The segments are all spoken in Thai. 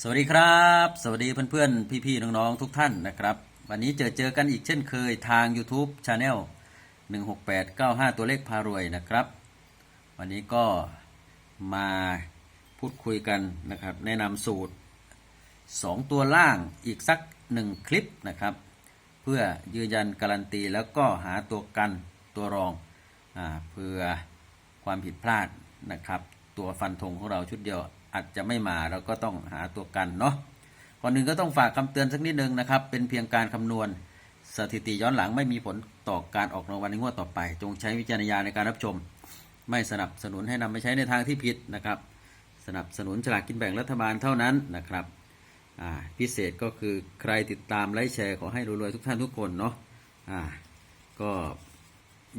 สวัสดีครับ สวัสดีเพื่อนๆ พี่ๆ น้องๆ ทุกท่านนะครับ วันนี้เจอเจอกันอีกเช่นเคยทาง YouTube c h a n e l 16895 ตัวเลขพารวยนะครับ วันนี้ก็มาพูดคุยกันนะครับ แนะนำสูตร 2 ตัวล่างอีกสัก 1 คลิปนะครับ เพื่อยืนยันการันตีแล้วก็หาตัวกันตัวรองอเพื่อความผิดพลาดนะครับ ตัวฟันธงของเราชุดเดียว อาจจะไม่มาเราก็ต้องหาตัวกันเนาะก่อนหนึ่งก็ต้องฝากคำเตือนสักนิดนึงนะครับ เป็นเพียงการคำนวณสถิติย้อนหลังไม่มีผลต่อการออกรางวัลในงวดต่อไป จงใช้วิจารณญาณในการรับชม ไม่สนับสนุนให้นำไปใช้ในทางที่ผิดนะครับ สนับสนุนฉลากกินแบ่งรัฐบาลเท่านั้นนะครับพิเศษก็คือใครติดตามไลค์แชร์ขอให้รวยๆทุกท่านทุกคนเนาะอ่าก็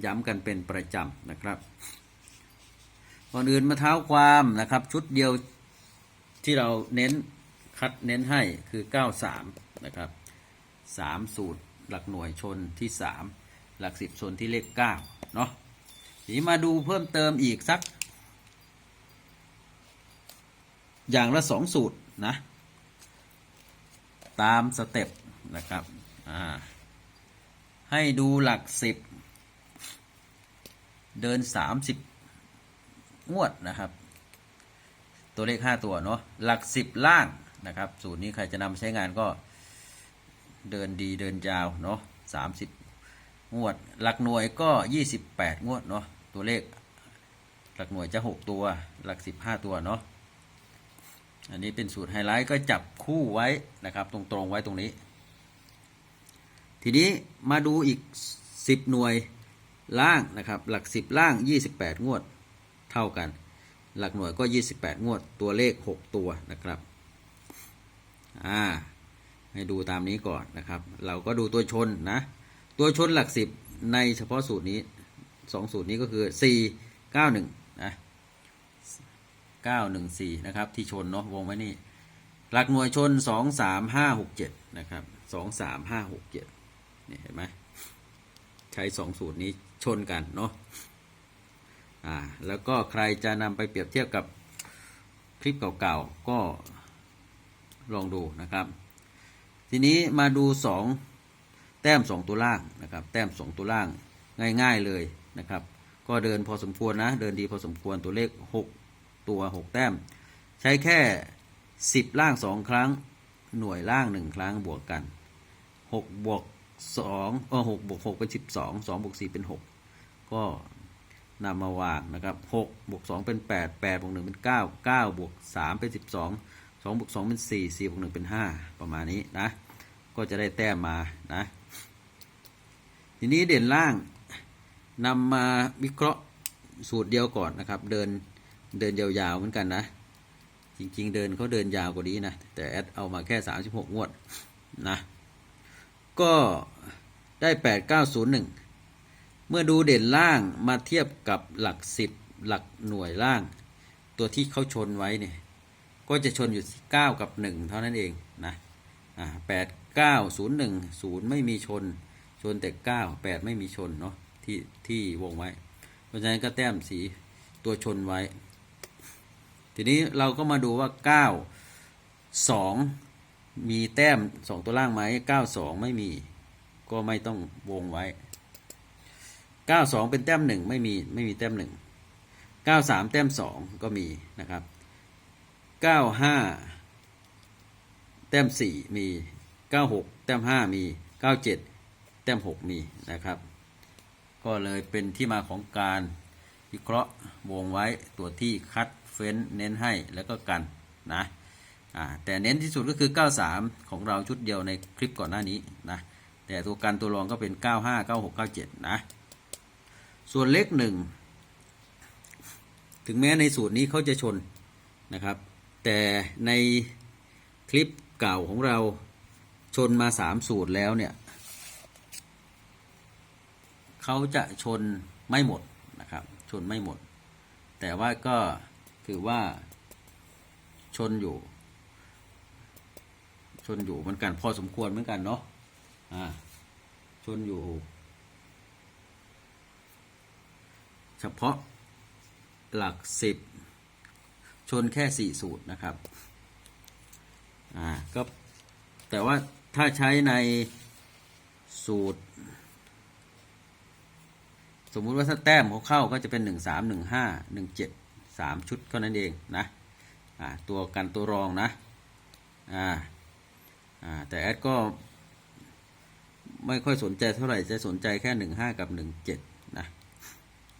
ย้ำกันเป็นประจำนะครับก่อนอื่นมาเท้าความนะครับ ชุดเดียว ที่เราเน้นคัดเน้นให้คือ 93 นะครับ 3 สูตรหลักหน่วยชนที่ 3 หลักสิบชนที่เลข 9 เนาะทีนี้มาดูเพิ่มเติมอีกสัก อย่างละ 2 สูตรนะ ตามสเต็ปนะครับ อ่า ให้ดูหลักสิบเดินสามสิบงวดนะครับ ตัวเลขห้าตัวเนาะหลักสิบล่างนะครับ สูตรนี้ใครจะนำไปใช้งานก็เดินดีเดินยาวเนาะสามสิบงวด หลักหน่วยก็ยี่สิบแปดงวดเนาะตัวเลข หลักหน่วยจะหกตัว หลักสิบห้าตัวเนาะอันนี้เป็นสูตรไฮไลท์ก็จับคู่ไว้นะครับ ตรงๆไว้ตรงนี้ ทีนี้มาดูอีก 10 หน่วยล่างนะครับ หลัก 10 ล่าง 28 งวดเท่ากัน หลักหน่วยก็ 28 งวดตัวเลข 6 ตัวนะครับอ่าให้ดูตามนี้ก่อนนะครับ เราก็ดูตัวชนนะ ตัวชนหลัก 10 ในเฉพาะสูตรนี้ 2 สูตรนี้ก็คือ 4 9 1นะ914 นะครับ ที่ชนเนาะวงไว้นี่ หลักหน่วยชน 2 3 5 6 7 นะครับ 2 3 5 6 7 นี่เห็นไหมใช้ 2 สูตรนี้ชนกันเนาะ อ่าแล้วก็ใครจะนำไปเปรียบเทียบกับคลิปเก่าๆ ก็ลองดูนะครับ ทีนี้มาดู 2 แต้ม 2 ตัวล่างนะครับ แต้ม 2 ตัวล่างง่ายๆเลยนะครับ ก็เดินพอสมควรนะ เดินดีพอสมควรตัวเลข 6 ตัว 6 แต้ม ใช้แค่ 10 ล่าง 2 ครั้งหน่วยล่าง 1 ครั้งบวกกัน 6 บวก2เออ6บวก6เป็น 12 2บวก4เป็น 6 ก็ นำมาวางนะครับ6บวก2เป็น 8 8บวก1เป็น 9 9บวก3เป็น 12 2บวก2เป็น 4 4บวก1เป็น 5 ประมาณนี้นะ ก็จะได้แต้มมานะ ทีนี้เด่นล่างนำมาวิเคราะห์สูตรเดียวก่อนนะครับ เดินเดินยาวๆเหมือนกันนะ จริงๆ เดินเขาเดินยาวกว่านี้นะ แต่แอดเอามาแค่ 36 งวดนะ ก็ได้ 8901 เมื่อดูเด่นล่างมาเทียบกับหลัก10หลักหน่วยล่าง ตัวที่เขาชนไว้เนี่ยก็จะชนอยู่ที่9กับ 1 เท่านั้นเองนะอ่า8 9 0 1 0ไม่มีชน ชนแต่9 8ไม่มีชนเนาะที่ที่วงไว้ เพราะฉะนั้นก็แต้มสีตัวชนไว้ ทีนี้เราก็มาดูว่า9 2มีแต้ม2ตัวล่างไหม9 2ไม่มี ก็ไม่ต้องวงไว้ 9 2เป็นแต้ม1ไม่มีไม่มีแต้ม1 9 3แต้ม2ก็มีนะครับ9 5แต้ม4มี96แต้ม5มี97แต้ม6มีนะครับ ก็เลยเป็นที่มาของการวิเคราะห์วงไว้ตัวที่คัดเฟ้นเน้นให้แล้วก็กันนะแต่เน้นที่สุดก็คือ 93 ของเราชุดเดียวในคลิปก่อนหน้านี้นะแต่ตัวกันตัวรองก็เป็น 95 96 97 นะ ส่วนเลขหนึ่งถึงแม้ในสูตรนี้เขาจะชนนะครับ แต่ในคลิปเก่าของเราชนมา3สูตรแล้วเนี่ยเขาจะชนไม่หมดนะครับ ชนไม่หมด แต่ว่าก็ถือว่าชนอยู่ ชนอยู่เหมือนกันพอสมควรเหมือนกันเนาะอ่าชนอยู่ เฉพาะหลักสิบชนแค่สี่สูตรนะครับอ่าก็แต่ว่าถ้าใช้ในสูตร สมมุติว่าถ้าแต้มเขาเข้าก็จะเป็นหนึ่งสามหนึ่งห้าหนึ่งเจ็ดสามชุดเท่านั้นเองนะอ่าตัวกันตัวรองนะอ่าอ่าแต่แอดก็ไม่ค่อยสนใจเท่าไหร่จะสนใจแค่หนึ่งห้ากับหนึ่งเจ็ดนะ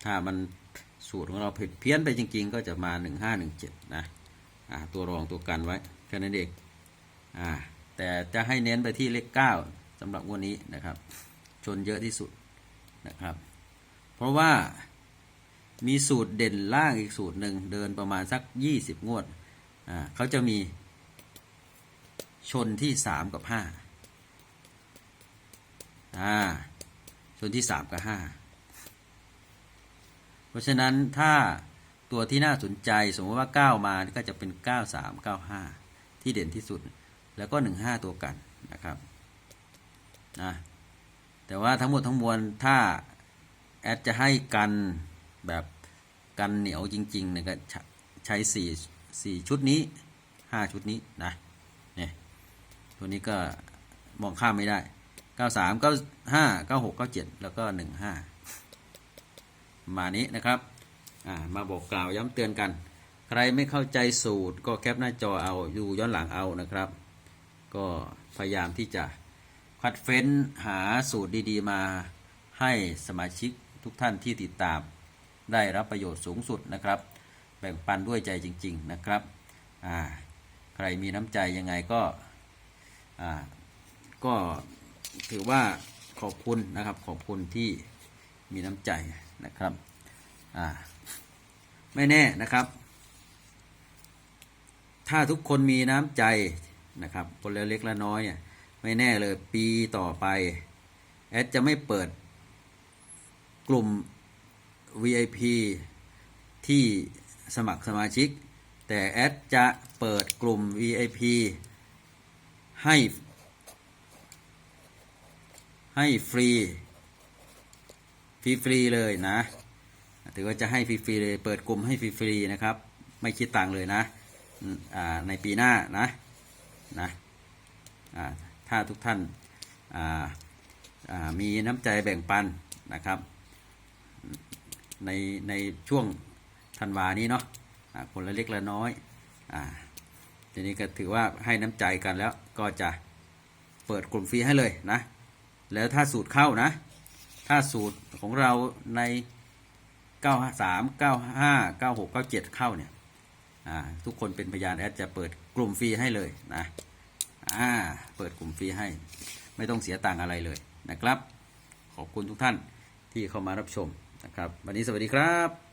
ถ้ามันสูตรของเราผิดเพี้ยนไปจริง ๆ ก็จะมาหนึ่งห้าหนึ่งเจ็ดนะอ่าตัวรองตัวกันไว้แค่นั้นเองอ่าแต่จะให้เน้นไปที่เลขเก้าสำหรับงวันนี้นะครับ ชนเยอะที่สุดนะครับ เพราะว่ามีสูตรเด่นล่างอีกสูตรหนึ่งเดินประมาณสัก 20 งวดอ่าเขาจะมีชนที่ 3 กับ5อ่าชนที่ 3 กับ 5 ราะฉะนั้นถ้าตัวที่น่าสนใจสมมติว่า 9 มาก็จะเป็น 9 3 9 5 ที่เด่นที่สุด แล้วก็ 1 5 ตัวกันนะครับนะแต่ว่าทั้งหมดทั้งมวลถ้าแอดจะให้กันแบบกันเหนียวจริงๆเนี่ยก็ใช้ใช้สี่สี่ชุดนี้ห้าชุดนี้นะเนี่ยตัวนี้ก็มองข้ามไม่ได้เก้าสามเก้าห้าเก้าหกเก้าเจ็ดแล้วก็หนึ่งห้า มานี้นะครับมาบอกกล่าวย้ำเตือนกัน ใครไม่เข้าใจสูตรก็แคปหน้าจอเอาอยู่ย้อนหลังเอานะครับ ก็พยายามที่จะคัดเฟ้นหาสูตรดีๆ มาให้สมาชิกทุกท่านที่ติดตามได้รับประโยชน์สูงสุดนะครับ แบ่งปันด้วยใจจริง ๆนะครับใครมีน้ำใจยังไงก็ก็ถือว่าขอบคุณนะครับขอบคุณที่มีน้ำใจ นะครับอ่าไม่แน่นะครับ ถ้าทุกคนมีน้ำใจนะครับคนเล็กๆและน้อยเนี่ยไม่แน่เลยปีต่อไปแอดจะไม่เปิดกลุ่ม VIP ที่สมัครสมาชิก แต่แอดจะเปิดกลุ่ม VIP ให้ให้ฟรี ฟรีๆเลยนะ ถือว่าจะให้ฟรีๆเลย เปิดกลุ่มให้ฟรีๆนะครับ ไม่คิดตังค์เลยนะอ่าในปีหน้านะนะอ่าถ้าทุกท่านอ่าอ่ามีน้ำใจแบ่งปันนะครับ ในในช่วงธันวานี้เนาะอ่าคนละเล็กละน้อยอ่าทีนี้ก็ถือว่าให้น้ำใจกันแล้วก็จะเปิดกลุ่มฟรีให้เลยนะ แล้วถ้าสูตรเข้านะ ถ้าสูตรของเราใน 93 95 96 97 เข้าเนี่ยทุกคนเป็นพยานแอดจะเปิดกลุ่มฟรีให้เลยนะอ่าเปิดกลุ่มฟรีให้ ไม่ต้องเสียตังอะไรเลยนะครับ ขอบคุณทุกท่านที่เข้ามารับชมนะครับ วันนี้สวัสดีครับ